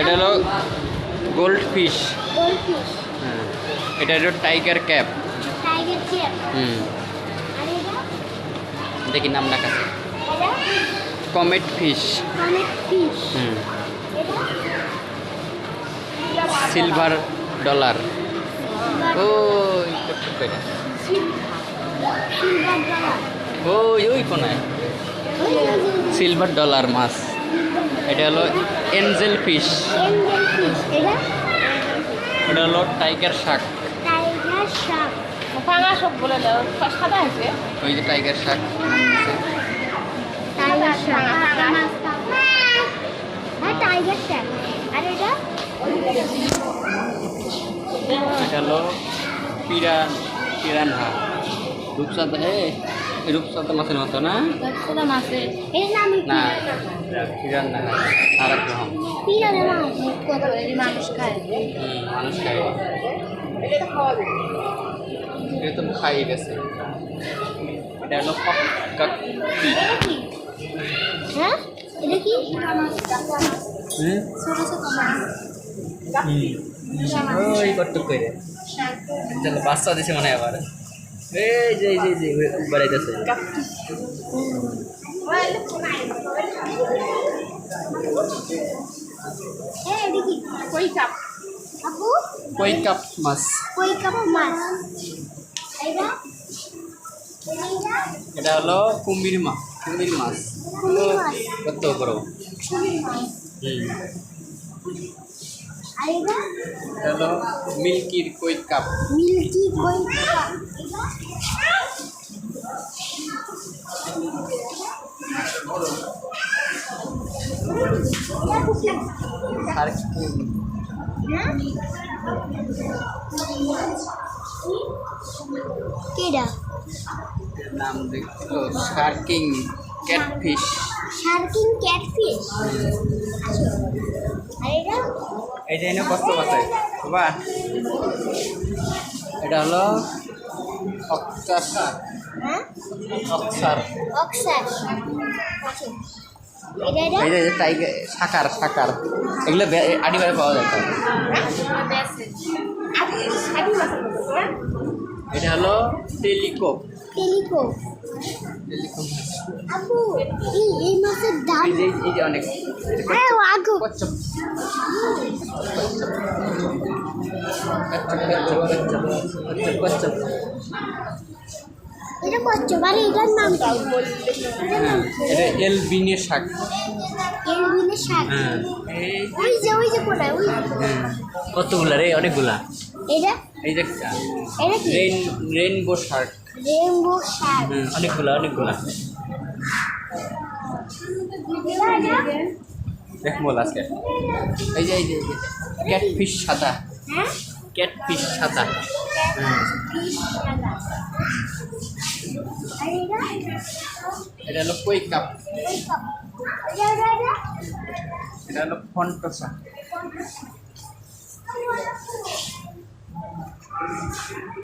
এটা হলো gold fish হ্যাঁ এটা হলো টাইগার ক্যাপ হুম। দেখি নাম আছে। এটা? কমেট ফিশ হুম। সিলভার ডলার ও ওই ওই কোনায় সিলভার ডলার মাছ। এটা হলো এঞ্জেল ফিশ। এটা? এটা হলো টাইগার শাক। টাইগার শার্ক বলে দাও সাদা আছে? ওই যে টাইগার শাক। হ্যাঁ টাইগার শার্ক আর এটা? হলো পিরান পিরানহা। রূপসাদা এ রূপসাদা মাছের মতো না? সাদা মাছে এর নাম কি? না আর এক রকম পিরানা মাছ কত এই মানুষ খায়। মানুষ খায়। এটা তো খাই গেছে। এটা হলো কাকি হ্যাঁ? এটা কি? হুম? ছোট ছোট মাছ। ওই কত করে চলো বাচ্চা দিছে মনে হয় আবার। এই যে এই যে বাড়াইতেছে হ্যাঁ এটা কই কাপ? কই কাপ মাছ? কই কাপ মাছ? এটা হলো কুমির মাছ। কুমির মাছ। কত বড়? হুম। এটা হলো মিল্কির কই কাপ। Milky koi carp? আর হ্যাঁ কেডা? নাম দেখল শার্কিং ক্যাটফিশ। শার্কিং ক্যাটফিশ? এটা এনে কষ্ট বাসায় বাবা। এটা হলো অক্সার অক্সার এই যে টাইগার সাকার সাকার। এগুলো বে- আড়িবারে পাওয়া যায়। এটা হলো টেলিকোপ। এই যে এই যে অনেক। কচ্ছপ। এটার নাম? এটা এলবিনে শাক। শাক। হ্যাঁ। ওই যে ওই যে কোথায়? ওই হ্যাঁ। কতগুলা রে? অনেকগুলা। এটা? এই যে এটা রেইন রেইনবো শার্ক রেইনবো শাক। হুম অনেকগুলা। অনেকগুলা দেখব আজকে। এই যে এই যে ক্যাটফিশ সাদা। হ্যাঁ? ক্যাটফিশ সাদা। এটা হলো কই কাপ? এটা হলো ফন্টসা।